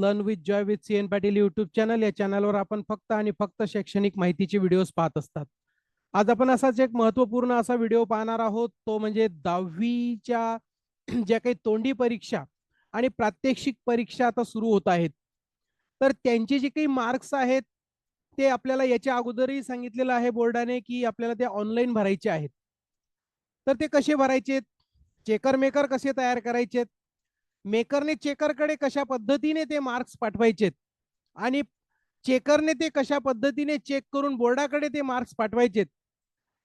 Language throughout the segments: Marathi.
Learn with joy with C N Patil YouTube channel या चॅनलवर आपण फक्त आणि फक्त शैक्षणिक माहितीचे व्हिडिओज पाहत असतात. आज आपण असाच एक महत्त्वपूर्ण असा व्हिडिओ पाहणार आहोत. तो म्हणजे दहावीच्या ज्या काही तोंडी परीक्षा आणि प्रात्यक्षिक परीक्षा आता सुरू होत आहेत. तर त्यांचे जे काही मार्क्स आहेत ते आपल्याला याच्या अगोदरही सांगितलेलं आहे बोर्डाने की आपल्याला ते ऑनलाईन भरायचे आहेत. तर ते कसे भरायचे चेकर मेकर कसे तयार करायचे मेकरने चेकरकडे कशा पद्धतीने ते मार्क्स पाठवायचेत? आणि चेकरने ते कशा पद्धतीने चेक करून बोर्डाकडे ते मार्क्स पाठवायचेत?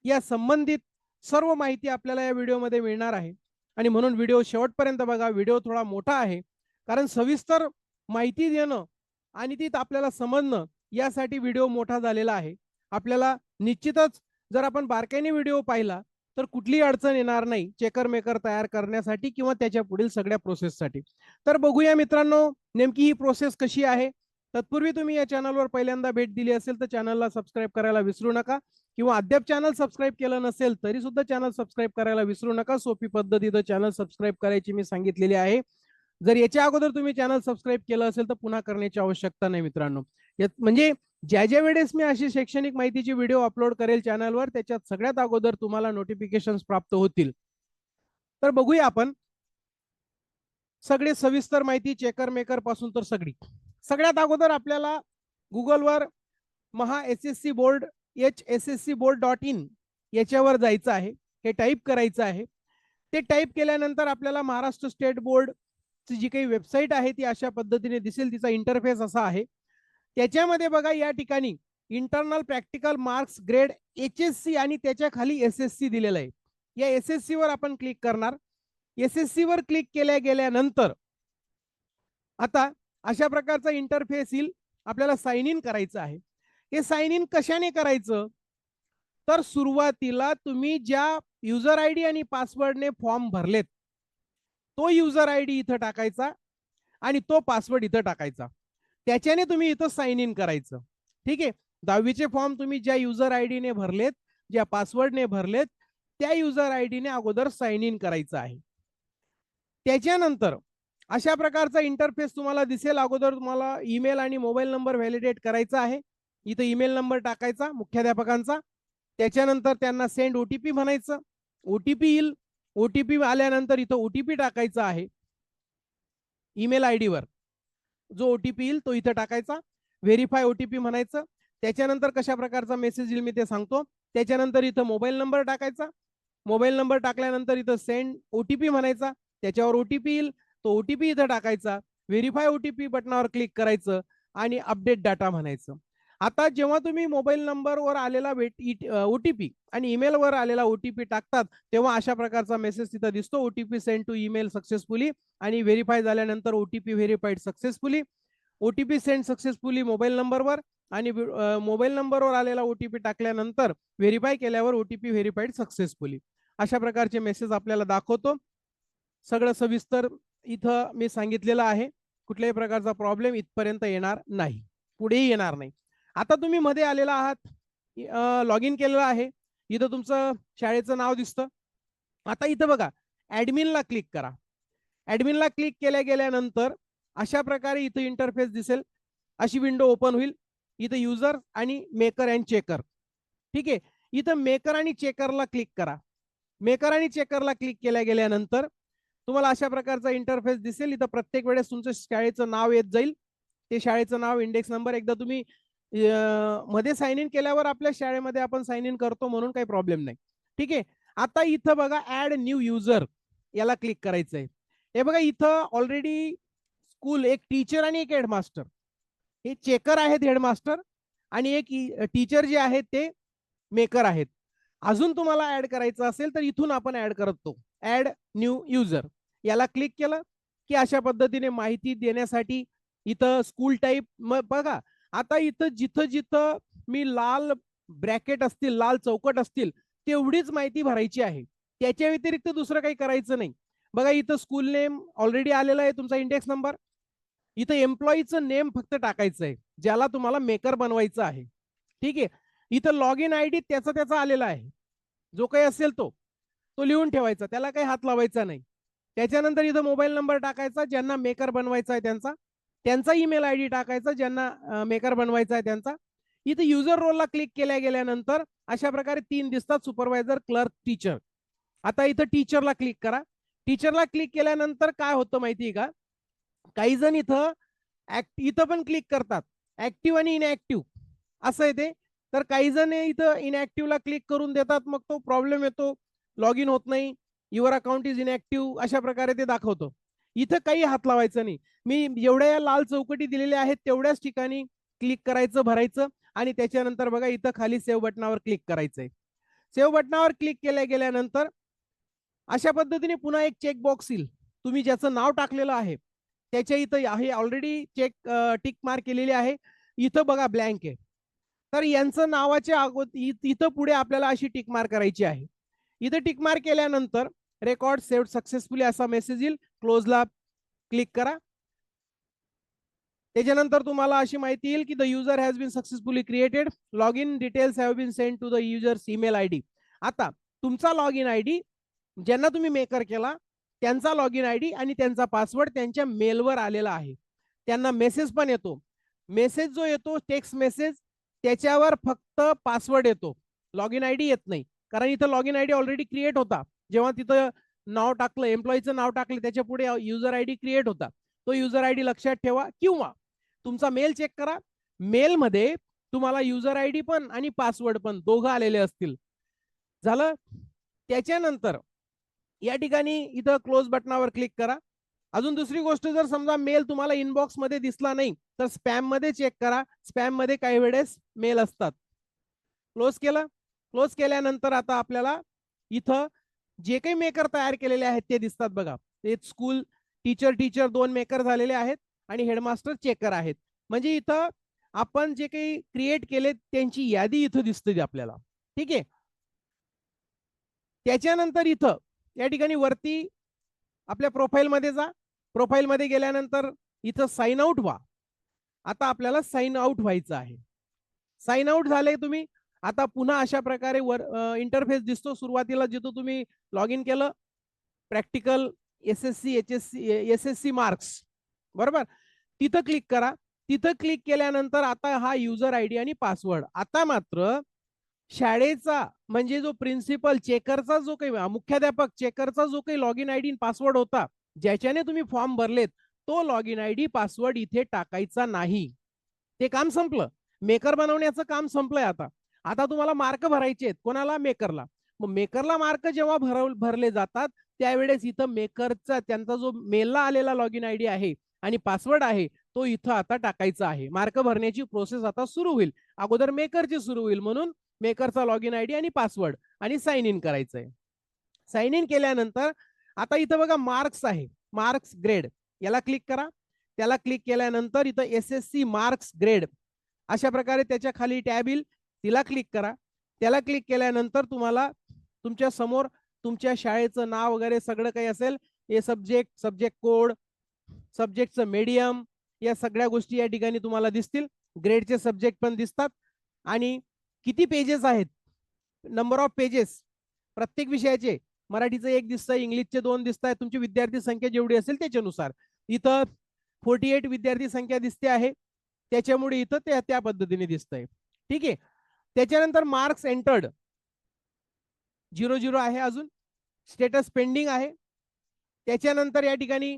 या संबंधित सर्व माहिती आपल्याला या व्हिडिओमध्ये मिळणार आहे. आणि म्हणून व्हिडिओ शेवटपर्यंत बघा. व्हिडिओ थोडा मोठा आहे. कारण सविस्तर माहिती देणं आणि ती आपल्याला समजणं यासाठी व्हिडिओ मोठा झालेला आहे. आपल्याला निश्चितच जर आपण बारकाईने व्हिडिओ पाहिला तर कुठलीही अडचण येणार नाही. चेकर मेकर तयार करण्यासाठी किंवा त्याच्या पुढील सगळ्या प्रोसेससाठी. तर बघूया मित्रांनो नेमकी ही प्रोसेस कशी आहे? तत्पूर्वी तुम्ही या चॅनलवर पहिल्यांदा भेट दिली असेल तर चॅनलला सबस्क्राईब करायला विसरू नका किंवा अद्याप चॅनल सबस्क्राईब केलं नसेल तरी सुद्धा चॅनल सबस्क्राईब करायला विसरू नका. सोपी पद्धतीनं चॅनल सबस्क्राईब करायची मी सांगितलेली आहे. जर याच्या अगोदर तुम्ही चॅनल सबस्क्राईब केलं असेल तर पुन्हा करण्याची आवश्यकता नाही मित्रांनो. म्हणजे ज्या ज्या वेळेस मी अशी शैक्षणिक माहितीची व्हिडिओ अपलोड करेल चॅनलवर त्याच्यात सगळ्यात अगोदर तुम्हाला नोटिफिकेशन प्राप्त होतील. तर बघूया आपण. सगळे सविस्तर माहिती चेकर मेकरपासून तर सगळी. सगळ्यात अगोदर आपल्याला गुगलवर Maha S S C board H S S C board dot in याच्यावर जायचं आहे. हे टाईप करायचं आहे. ते टाईप केल्यानंतर आपल्याला महाराष्ट्र स्टेट बोर्ड ची जी काही वेबसाईट आहे ती अशा पद्धतीने दिसेल. तिचा इंटरफेस असा आहे. त्याच्यामध्ये बघा या ठिकाणी internal practical marks grade H S C आणि त्याच्याखाली एस एस सी दिलेलं आहे. या एस एस सी वर आपण क्लिक करणार. एस एस सी वर क्लिक केल्या गेल्यानंतर आता अशा प्रकारचा इंटरफेस येईल. आपल्याला साइन इन करायचं आहे. हे साइन इन कशाने करायचं? तर सुरुवातीला तुम्ही ज्या युजर आय डी आणि पासवर्डने फॉर्म भरलेत तो युजर आय डी इथं टाकायचा आणि तो पासवर्ड इथं टाकायचा. त्याच्याने तुम्ही इथं साइन इन करायचं. ठीक आहे? दहावीचे फॉर्म तुम्ही ज्या युजर आय डीने भरलेत ज्या पासवर्डने भरलेत त्या युजर आय डीने अगोदर साइन इन करायचं आहे. त्याच्यानंतर अशा प्रकारचा इंटरफेस तुम्हाला दिसेल. अगोदर तुम्हाला ईमेल आणि मोबाईल नंबर व्हॅलिडेट करायचा आहे. इथं ईमेल नंबर टाकायचा मुख्याध्यापकांचा. त्याच्यानंतर त्यांना सेंड ओटीपी म्हणायचं. ओटीपी येईल. ओटीपी आल्यानंतर इथं ओटीपी टाकायचा आहे. ईमेल आय डीवर जो ओटीपी येईल तो इथं टाकायचा. व्हेरीफाय ओटीपी म्हणायचं. त्याच्यानंतर कशा प्रकारचा मेसेज येईल मी ते सांगतो. त्याच्यानंतर इथं मोबाईल नंबर टाकायचा. मोबाईल नंबर टाकल्यानंतर इथं सेंड ओटीपी म्हणायचा. त्याच्यावर ओटीपी येईल तो ओटीपी इथं टाकायचा. व्हेरीफाय ओटीपी बटनावर क्लिक करायचं आणि अपडेट डाटा म्हणायचं. आता जेव्हा तुम्ही मोबाईल नंबरवर आलेला ओटीपी आणि ईमेलवर आलेला ओटीपी टाकतात तेव्हा अशा प्रकारचा मेसेज तिथं दिसतो. OTP send to email successfully आणि व्हेरीफाय झाल्यानंतर OTP verified successfully. OTP send successfully mobile नंबरवर आणि मोबाईल नंबरवर आलेला ओटीपी टाकल्यानंतर व्हेरीफाय केल्यावर ओटीपी व्हेरीफाईड सक्सेसफुली. अशा प्रकारचे मेसेज आपल्याला दाखवतो. सगळं सविस्तर इथं मी सांगितलेलं आहे. कुठल्याही प्रकारचा प्रॉब्लेम इथपर्यंत येणार नाही. पुढेही येणार नाही. आता तुम्ही मध्ये आलेला आहात. लॉग इन केलेलं आहे. इथं तुमचं शाळेचं नाव दिसतं. आता इथं बघा ऍडमिनला क्लिक करा. ऍडमिनला क्लिक केल्या गेल्यानंतर अशा प्रकारे इथं इंटरफेस दिसेल. अशी विंडो ओपन होईल. इथं युजर आणि मेकर अँड चेकर ठीक आहे? इथं मेकर आणि चेकरला क्लिक करा. मेकर आणि चेकरला क्लिक केल्या गेल्यानंतर तुम्हाला अशा प्रकारचा इंटरफेस दिसेल. इथं प्रत्येक वेळेस तुमचं शाळेचं नाव येत जाईल. ते शाळेचं नाव इंडेक्स नंबर एकदा तुम्ही मध्ये साइन इन केल्यावर आपल्या शाळेमध्ये आपण साइन इन करतो म्हणून काही प्रॉब्लेम नाही. ठीक आहे? आता इथं बघा ऍड न्यू युजर याला क्लिक करायचं आहे हे बघा इथं ऑलरेडी स्कूल एक टीचर आणि एक हेडमास्टर हे चेकर आहेत हेडमास्टर आणि एक टीचर जे आहेत ते मेकर आहेत. अजून तुम्हाला ऍड करायचं असेल तर इथून आपण ऍड करतो ऍड न्यू युजर याला क्लिक केलं की अशा पद्धतीने माहिती देण्यासाठी इथं स्कूल टाईप मग बघा आता इथं जिथं जिथं मी लाल ब्रॅकेट असतील लाल चौकट असतील तेवढीच माहिती भरायची आहे. त्याच्या व्यतिरिक्त दुसरं काही करायचं नाही. बघा इथं स्कूल नेम ऑलरेडी आलेला आहे तुमचा इंडेक्स नंबर इथं एम्प्लॉईचं नेम फक्त टाकायचं आहे ज्याला तुम्हाला मेकर बनवायचं आहे. ठीक आहे? इथं लॉग इन आय डी त्याचा त्याचा आलेला आहे. जो काही असेल तो तो लिहून ठेवायचा. त्याला काही हात लावायचा नाही. त्याच्यानंतर इथं मोबाईल नंबर टाकायचा ज्यांना मेकर बनवायचा आहे त्यांचा. त्यांचा ईमेल आय डी टाकायचा ज्यांना मेकर बनवायचा आहे त्यांचा. इथे युजर रोलला क्लिक केल्या गेल्यानंतर अशा प्रकारे तीन दिसतात सुपरवायझर क्लर्क टीचर आता इथं टीचरला क्लिक करा. टीचरला क्लिक केल्यानंतर काय होतं माहितीये का? काही जण इथं ऍक्ट इथं पण क्लिक करतात. ऍक्टिव्ह आणि इनऍक्टिव्ह असं आहे ते. तर काही जण इथं इनऍक्टिव्हला क्लिक करून देतात मग तो प्रॉब्लेम येतो. लॉग इन होत नाही. युअर अकाउंट इज इनऍक्टिव्ह अशा प्रकारे ते दाखवतो. इथं काही हात लावायचं नाही. मी जेवढ्या या लाल चौकटी दिलेल्या आहेत तेवढ्याच ठिकाणी क्लिक करायचं भरायचं आणि त्याच्यानंतर बघा इथं खाली सेव्ह बटनावर क्लिक करायचंय. सेव्ह बटनावर क्लिक केल्या गेल्यानंतर अशा पद्धतीने पुन्हा एक चेक बॉक्स येईल. तुम्ही ज्याचं नाव टाकलेलं आहे त्याच्या इथं आहे ऑलरेडी चेक टिक मार्क केलेली आहे. इथं बघा ब्लँक आहे. तर यांचं नावाच्या अगोदर इथं पुढे आपल्याला अशी टिक मार्क करायची आहे. इथं टिक मार्क केल्यानंतर रेकॉर्ड सेव्ह सक्सेसफुली असा मेसेज येईल. क्लोजला क्लिक करा. त्याच्यानंतर तुम्हाला अशी माहिती येईल की the user has been successfully created log in details have been send to the users email I D आता तुमचा लॉग इन आय डी ज्यांना तुम्ही मेकर केला त्यांचा लॉग इन आय डी आणि त्यांचा पासवर्ड त्यांच्या मेलवर आलेला आहे. त्यांना मेसेज पण येतो. मेसेज जो येतो टेक्स्ट मेसेज त्याच्यावर फक्त पासवर्ड येतो. लॉग इन आय डी येत नाही. कारण इथं log in I D already create होता. जेव्हा तिथं नाव टाकलं एम्प्लॉईचं नाव टाकलं त्याच्या पुढे युजर आय डी क्रिएट होता. तो युजर आय डी लक्षात ठेवा किंवा तुमचा मेल चेक करा. मेलमध्ये तुम्हाला युजर आय डी पण आणि पासवर्ड पण दोघं आलेले असतील. झालं? त्याच्यानंतर या ठिकाणी इथं क्लोज बटनावर क्लिक करा. अजून दुसरी गोष्ट जर समजा मेल तुम्हाला इनबॉक्समध्ये दिसला नाही तर स्पॅममध्ये चेक करा. स्पॅममध्ये काही वेळेस मेल असतात. क्लोज केलं? क्लोज केल्यानंतर आता आपल्याला इथं जे काही मेकर तयार केलेले आहेत ते दिसतात बघा. ते स्कूल टीचर टीचर दोन मेकर झालेले आहेत आणि हेडमास्टर चेकर आहेत. म्हणजे इथं आपण जे काही क्रिएट केले त्यांची यादी इथं दिसते आपल्याला. ठीक आहे? त्याच्यानंतर इथं या ठिकाणी वरती आपल्या प्रोफाईलमध्ये जा. प्रोफाईलमध्ये गेल्यानंतर इथं साइन आउट व्हा. आता आपल्याला साइन आउट व्हायचं आहे. साइन आउट झाले तुम्ही आता पुन्हा अशा प्रकारे वर इंटरफेस दिसतो. सुरुवातीला जिथं तुम्ही लॉग इन केलं practical S S C H S C S S C marks बरोबर? तिथं क्लिक करा. तिथं क्लिक केल्यानंतर आता हा युजर आय डी आणि पासवर्ड आता मात्र शाळेचा म्हणजे जो प्रिन्सिपल चेकरचा जो काही मुख्याध्यापक चेकरचा जो काही log in I D password होता ज्याच्याने तुम्ही फॉर्म भरलेत तो log in I D password इथे टाकायचा नाही. ते काम संपलं. मेकर बनवण्याचं काम संपलंय आता. आता तुम्हाला मार्क भरायचे आहेत. कोणाला? मेकरला. मग मेकरला मार्क जेव्हा भर भरले जातात त्यावेळेस इथं मेकरचा त्यांचा जो मेलला आलेला लॉग इन आयडी आहे आणि पासवर्ड आहे तो इथं आता टाकायचा आहे. मार्क भरण्याची प्रोसेस आता सुरू होईल. अगोदर मेकरची सुरू होईल म्हणून मेकरचा लॉग इन आयडी आणि पासवर्ड आणि साइन इन करायचं आहे साइन इन केल्यानंतर आता इथं बघा मार्क्स आहे. मार्क्स ग्रेड याला क्लिक करा. त्याला क्लिक केल्यानंतर इथं S S C marks grade अशा प्रकारे त्याच्याखाली टॅब येईल. तिला क्लिक करा. त्याला क्लिक केल्यानंतर तुम्हाला तुमच्यासमोर तुमच्या शाळेचं नाव वगैरे सगळं काही असेल हे सब्जेक्ट सब्जेक्ट कोड सब्जेक्टचं मीडियम या सगळ्या गोष्टी या ठिकाणी तुम्हाला दिसतील. ग्रेडचे सब्जेक्ट पण दिसतात. आणि किती पेजेस आहेत? नंबर ऑफ पेजेस प्रत्येक विषयाचे. मराठीचं एक दिसतंय इंग्लिशचे दोन दिसत आहेत तुमची विद्यार्थी संख्या जेवढी असेल त्याच्यानुसार. इथं फोर्टी एट विद्यार्थी संख्या दिसते आहे. त्याच्यामुळे इथं त्या त्या पद्धतीने दिसतंय. ठीक आहे? त्याच्यानंतर मार्क्स एंटर्ड. झिरो झिरो आहे अजून. स्टेटस पेंडिंग आहे. त्याच्यानंतर या ठिकाणी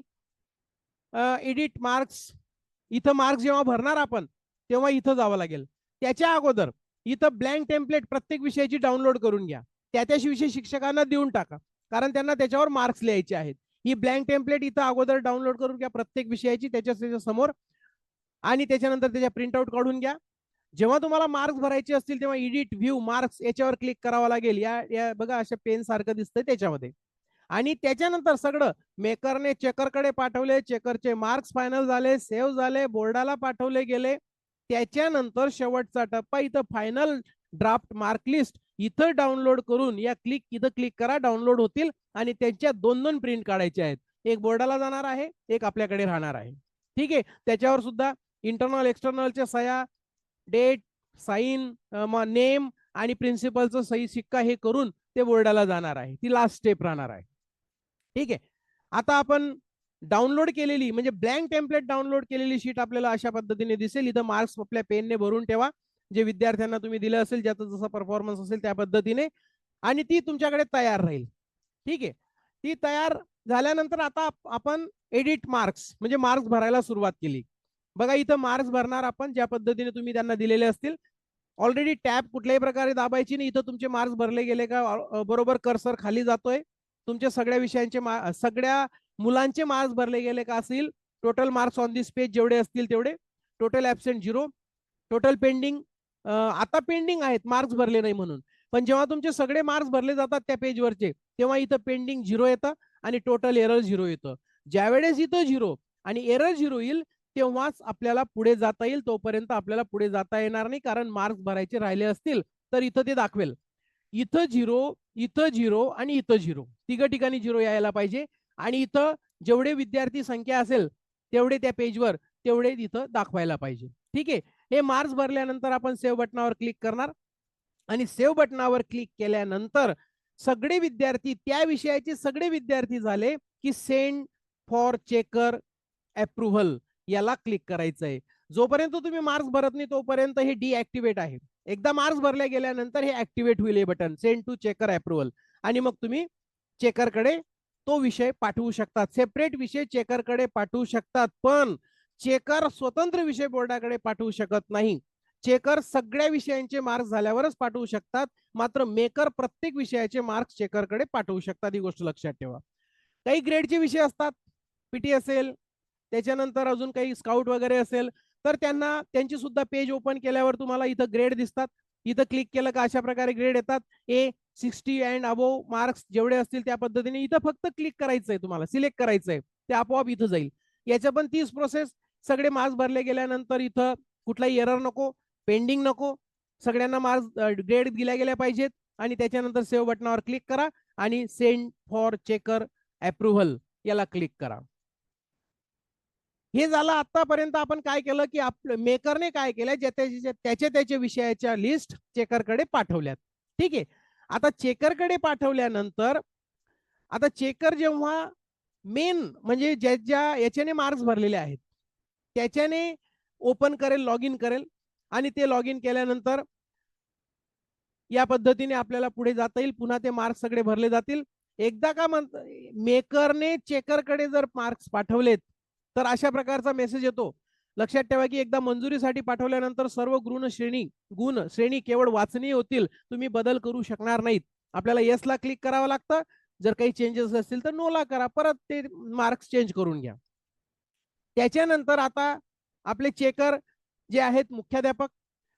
एडिट मार्क्स. इथं मार्क्स जेव्हा भरणार आपण तेव्हा इथं जावं लागेल. त्याच्या अगोदर इथं ब्लँक टेम्पलेट प्रत्येक विषयाची डाउनलोड करून घ्या. त्या त्या विषय शिक्षकांना देऊन टाका. कारण त्यांना त्याच्यावर मार्क्स लिहायचे आहेत. ही ब्लँक टेम्पलेट इथं अगोदर डाउनलोड करून घ्या प्रत्येक विषयाची त्याच्या त्याच्यासमोर. आणि त्याच्यानंतर त्याच्या प्रिंटआउट काढून घ्या. जेव्हा तुम्हाला मार्क्स भरायचे असतील तेव्हा एडिट व्ह्यू मार्क्स याच्यावर क्लिक करावं लागेल. या या बघा अशा पेन सारखं दिसतंय त्याच्यामध्ये. आणि त्याच्यानंतर सगळं मेकरने चेकरकडे पाठवले चेकरचे मार्क्स फायनल झाले सेव्ह झाले बोर्डाला पाठवले गेले. त्याच्यानंतर शेवटचा टप्पा इथं फायनल ड्राफ्ट मार्क लिस्ट इथं डाउनलोड करून या क्लिक इथं क्लिक करा डाउनलोड होतील. आणि त्यांच्या दोन दोन प्रिंट काढायचे आहेत. एक बोर्डाला जाणार आहे एक आपल्याकडे राहणार आहे. ठीक आहे? त्याच्यावर सुद्धा इंटरनल एक्सटर्नलच्या सह्या डेट साईन नेम आणि प्रिन्सिपलचं सही शिक्का हे करून ते बोर्डाला जाणार आहे. ती लास्ट स्टेप राहणार आहे. ठीक आहे? आता आपण डाउनलोड केलेली म्हणजे ब्लँक टेम्पलेट डाउनलोड केलेली शीट आपल्याला अशा पद्धतीने दिसेल. इथं मार्क्स आपल्या पेनने भरून ठेवा. जे विद्यार्थ्यांना तुम्ही दिलं असेल ज्याचा जसा परफॉर्मन्स असेल त्या पद्धतीने. आणि ती तुमच्याकडे तयार राहील. ठीक आहे? ती तयार झाल्यानंतर आता आपण एडिट मार्क्स म्हणजे मार्क्स भरायला सुरुवात केली. बघा इथं मार्क्स भरणार आपण ज्या पद्धतीने तुम्ही त्यांना दिलेले असतील. ऑलरेडी टॅब कुठल्याही प्रकारे दाबायची नाही. इथं तुमचे मार्क्स भरले गेले का? बरोबर कर्सर खाली जातोय. तुमच्या सगळ्या विषयांचे सगळ्या मुलांचे मार्क्स भरले गेले का असतील? Total marks on this page जेवढे असतील तेवढे. Total absent zero total pending आता पेंडिंग आहेत. मार्क्स भरले नाही म्हणून. पण जेव्हा तुमचे सगळे मार्क्स भरले जातात त्या पेजवरचे तेव्हा इथं पेंडिंग झिरो येतं आणि टोटल एरर झिरो येतं. ज्यावेळेस इथं झिरो आणि एरर झिरो येईल तेव्हाच आपल्याला पुढे जाता येईल तोपर्यंत आपल्याला पुढे जाता येणार नाही कारण मार्क्स भरायचे राहिले असतील तर इथं ते दाखवेल. इथं झिरो इथं झिरो आणि इथं झिरो. तिघ ठिकाणी झिरो यायला पाहिजे आणि इथं जेवढे विद्यार्थी संख्या असेल तेवढे त्या पेजवर तेवढे इथं दाखवायला पाहिजे. ठीक आहे? हे मार्क्स भरल्यानंतर आपण सेव्ह बटनावर क्लिक करणार आणि सेव्ह बटनावर क्लिक केल्यानंतर सगळे विद्यार्थी त्या विषयाचे सगळे विद्यार्थी झाले की सेंड फॉर चेकर अप्रुव्हल. याला क्लिक करायचं आहे जोपर्यंत तुम्ही मार्क्स भरत नाही तोपर्यंत हे डीऍक्टिव्हेट आहे. एकदा मार्क्स भरल्या गेल्यानंतर हे ऍक्टिव्हेट होईल हे button. Send to checker approval. आणि मग तुम्ही चेकरकडे तो विषय पाठवू शकतात. सेपरेट विषय चेकरकडे पाठवू शकतात पण चेकर स्वतंत्र विषय बोर्डाकडे पाठवू शकत नाही. चेकर सगळ्या विषयांचे मार्क्स झाल्यावरच पाठवू शकतात. मात्र मेकर प्रत्येक विषयाचे मार्क्स चेकरकडे पाठवू शकतात ही गोष्ट लक्षात ठेवा. काही ग्रेडचे विषय असतात. पीटी असेल त्याच्यानंतर अजून काही स्काउट वगैरे असेल तर त्यांना त्यांची सुद्धा पेज ओपन केल्यावर तुम्हाला इथं ग्रेड दिसतात. इथं क्लिक केलं का अशा प्रकारे ग्रेड येतात. A sixty and above marks जेवढे असतील त्या पद्धतीने इथं फक्त क्लिक करायचं आहे तुम्हाला सिलेक्ट करायचं आहे ते आपोआप इथं जाईल. याच्या पण तीच प्रोसेस सगळे मार्क्स भरले गेल्यानंतर इथं कुठलाही एरर नको पेंडिंग नको. सगळ्यांना मार्क्स ग्रेड दिल्या गेल्या पाहिजेत आणि त्याच्यानंतर सेव्ह बटनावर क्लिक करा आणि सेंड फॉर चेकर अप्रुव्हल याला क्लिक करा. हे झालं आतापर्यंत आपण काय केलं की आपलं मेकरने काय केलं ज्या त्याच्या त्याच्या विषयाच्या लिस्ट चेकरकडे पाठवल्यात. ठीक आहे? आता चेकरकडे पाठवल्यानंतर आता चेकर जेव्हा मेन म्हणजे ज्या ज्या याच्याने मार्क्स भरलेले आहेत त्याच्याने ओपन करेल लॉग इन करेल आणि ते लॉग इन केल्यानंतर या पद्धतीने आपल्याला पुढे जाता येईल. पुन्हा ते मार्क्स सगळे भरले जातील. एकदा का म्हणत मेकरने चेकरकडे जर मार्क्स पाठवलेत तर अशा प्रकारचा मेसेज येतो. लक्षात ठेवा की एकदा मंजुरीसाठी पाठवल्यानंतर सर्व गुण श्रेणी गुण श्रेणी केवळ वाचनीय होतील तुम्ही बदल करू शकणार नाहीत. आपल्याला येस ला क्लिक करावं लागतं. जर काही चेंजेस असतील तर नो ला करा. परत ते मार्क्स चेंज करून घ्या. त्याच्यानंतर आता आपले चेकर जे आहेत मुख्याध्यापक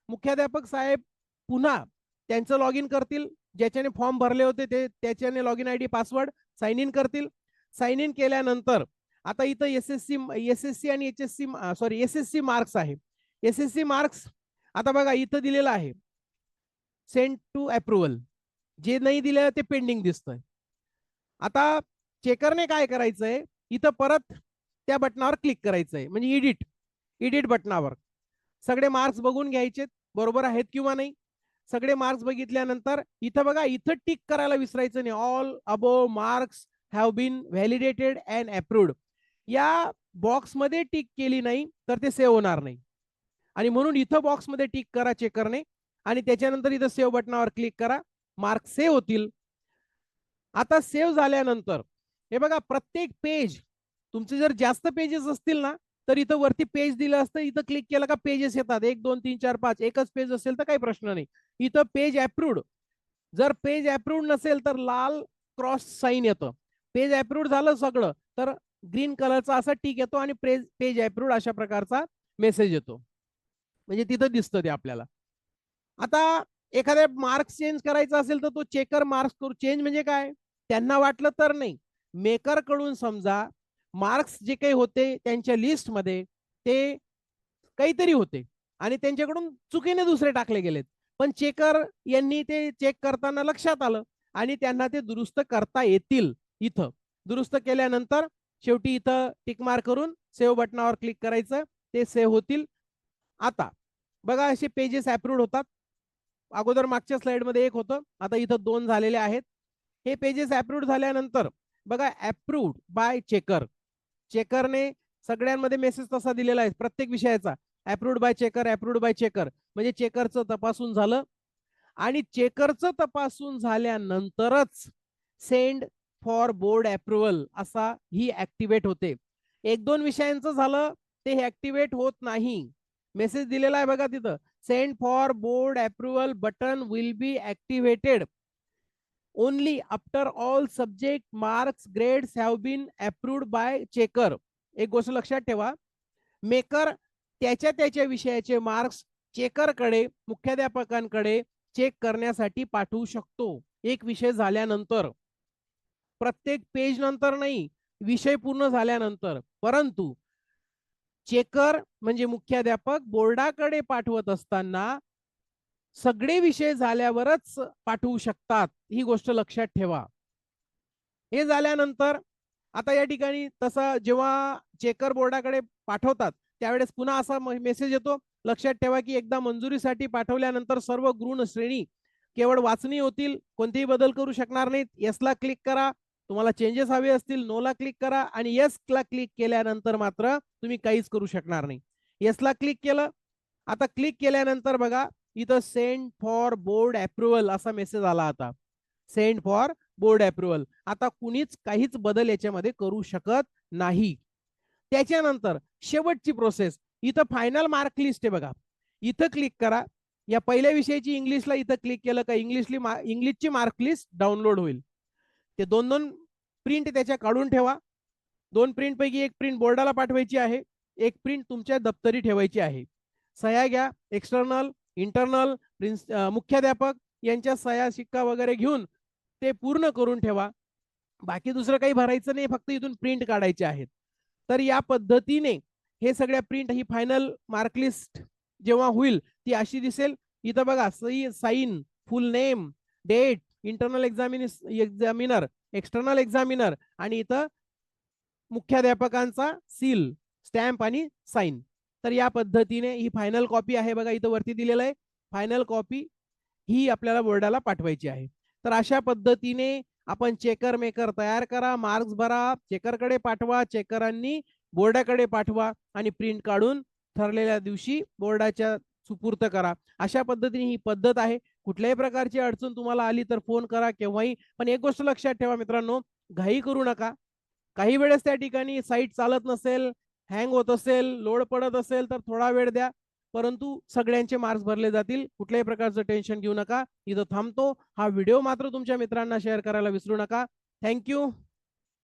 मुख्याध्यापक साहेब पुन्हा त्यांचं लॉग इन करतील. ज्याच्याने फॉर्म भरले होते ते त्याच्याने log in I D password sign in करतील. साइन इन केल्यानंतर आता इथं S S C S S C आणि H S C sorry S S C marks आहे. एस एस सी मार्क्स आता बघा इथं दिलेलं आहे. सेंट टू अप्रुव्हल जे नाही दिलं ते पेंडिंग दिसतंय. आता चेकरने काय करायचंय? इथं परत त्या बटनावर क्लिक करायचंय. म्हणजे इडिट इडिट बटनावर. सगळे मार्क्स बघून घ्यायचेत बरोबर आहेत किंवा नाही? सगळे मार्क्स बघितल्यानंतर इथं बघा इथं टिक करायला विसरायचं नाही. All above marks have been validated and approved या बॉक्समध्ये टिक केली नाही तर ते सेव्ह होणार नाही. आणि म्हणून इथं बॉक्समध्ये टिक करा चेक करणे. आणि त्याच्यानंतर इथं सेव्ह बटनावर क्लिक करा. मार्क सेव्ह होतील. आता सेव्ह झाल्यानंतर हे बघा प्रत्येक पेज तुमचे जर जास्त पेजेस असतील ना तर इथं वरती पेज दिलं असतं इथं क्लिक केलं का पेजेस येतात. एक दोन तीन चार पाच एकच पेज असेल तर काही प्रश्न नाही. इथं पेज अप्रूव्ड जर पेज अप्रूव्ड नसेल तर लाल क्रॉस साईन येतं. पेज अप्रूव्ड झालं सगळं तर ग्रीन कलरचा असा टिक येतो आणि पेज पेज अप्रूव्ड अशा प्रकारचा मेसेज येतो. म्हणजे तिथं दिसतं ते आपल्याला. आता एखाद्या मार्क्स चेंज करायचा असेल तर तो चेकर मार्क्स करू. चेंज म्हणजे काय? त्यांना वाटलं तर नाही. मेकरकडून समजा मार्क्स जे काही होते त्यांच्या लिस्टमध्ये ते काहीतरी होते. आणि त्यांच्याकडून चुकीने दुसरे टाकले गेलेत. पण चेकर यांनी ते चेक करताना लक्षात आलं आणि त्यांना ते दुरुस्त करता येतील इथं. दुरुस्त केल्यानंतर शेवटी इथं टिकमार करून सेव्ह बटनावर क्लिक करायचं. ते सेव्ह होतील. आता बघा असे पेजेस अप्रूव्ड होतात. अगोदर मागच्या स्लाइडमध्ये एक होतं. आता इथं दोन झालेले आहेत. हे पेजेस अप्रूव्ड झाल्यानंतर बघा अप्रूव्ड बाय चेकर चेकरने सगळ्यांमध्ये मेसेज तसा दिलेला आहे. प्रत्येक विषयाचा. Approved by checker approved by checker म्हणजे चेकरचं तपासून झालं. आणि चेकरचं तपासून झाल्यानंतरच सेंड फॉर बोर्ड अप्रुव्हल असा ही ऍक्टिव्हेट होते. एक दोन विषयांचं झालं ते ऍक्टिव्हेट होत नाही. मेसेज दिलेला आहे बघा तिथं. Send for board approval button will be activated only after all subject marks grades have been approved by checker एक गोष्ट लक्षात ठेवा. मेकर त्याच्या त्याच्या विषयाचे मार्क्स चेकरकडे मुख्याध्यापकांकडे चेक करण्यासाठी पाठवू शकतो. एक विषय झाल्यानंतर. प्रत्येक पेज नंतर नाही विषय पूर्ण झाल्यानंतर. परंतु चेकर म्हणजे मुख्याध्यापक बोर्डाकडे पाठवत असताना सगळे विषय झाल्यावरच पाठवू शकतात ही गोष्ट लक्षात ठेवा. हे झाल्यानंतर आता या ठिकाणी तसा जेव्हा चेकर बोर्डाकडे पाठवतात त्यावेळेस पुन्हा असा मेसेज येतो. लक्षात ठेवा की एकदा मंजुरीसाठी पाठवल्यानंतर सर्व गृहश्रेणी केवळ वाचणी होतील कोणतेही बदल करू शकणार नाहीत. यसला क्लिक करा. तुम्हाला चेंजेस हवे असतील नोला क्लिक करा आणि ला क्लिक केल्यानंतर मात्र तुम्ही काहीच करू शकणार नाही. येसला क्लिक केलं. आता क्लिक केल्यानंतर बघा इथं सेंड फॉर बोर्ड अप्रुव्हल असा मेसेज आला आता. सेंड फॉर बोर्ड अप्रुव्हल आता कुणीच काहीच बदल याच्यामध्ये करू शकत नाही. त्याच्यानंतर शेवटची प्रोसेस इथं फायनल मार्क लिस्ट आहे बघा. इथं क्लिक करा. या पहिल्या विषयाची इंग्लिशला इथं क्लिक केलं का इंग्लिशली इंग्लिशची मार्क लिस्ट डाउनलोड होईल. ते दोन दोन प्रिंट त्याच्या काढून ठेवा. दोन प्रिंटपैकी एक प्रिंट बोर्डाला पाठवायची आहे. एक प्रिंट तुमच्या दप्तरी ठेवायची आहे. सह्या घ्या. एक्सटर्नल इंटरनल प्रिन्स मुख्याध्यापक यांच्या सह्या शिक्का वगैरे घेऊन ते पूर्ण करून ठेवा. बाकी दुसरं काही भरायचं नाही फक्त इथून प्रिंट काढायचे आहेत. तर या पद्धतीने हे सगळ्या प्रिंट ही फायनल मार्कलिस्ट जेव्हा होईल ती अशी दिसेल. इथं बघा Sai sign full name date internal examine examiner external examiner आणि इथं मुख्याध्यापकांचा सील स्टॅम्प आणि साईन तर या पद्धतीने ही फायनल कॉपी आहे बघा इथं वरती दिलेलं आहे. फायनल कॉपी ही आपल्याला बोर्डाला पाठवायची आहे. तर अशा पद्धतीने आपण चेकर मेकर तयार करा मार्क्स भरा चेकरकडे पाठवा चेकरांनी बोर्डाकडे पाठवा आणि प्रिंट काढून ठरलेल्या दिवशी बोर्डाच्या सुपूर्त करा. अशा पद्धतीने ही पद्धत आहे. कुठल्याही प्रकारची अडचण तुम्हाला आली तर फोन करा केव्हाही. पण एक गोष्ट लक्षात ठेवा मित्रांनो घाई करू नका. काही वेळेस त्या ठिकाणी साईट चालत नसेल हँग होत असेल लोड पडत असेल तर थोडा वेळ द्या. परंतु सगळ्यांचे मार्क्स भरले जातील. कुठल्याही प्रकारचं टेन्शन घेऊ नका. इथं थांबतो. हा व्हिडिओ मात्र तुमच्या मित्रांना शेअर करायला विसरू नका. थँक्यू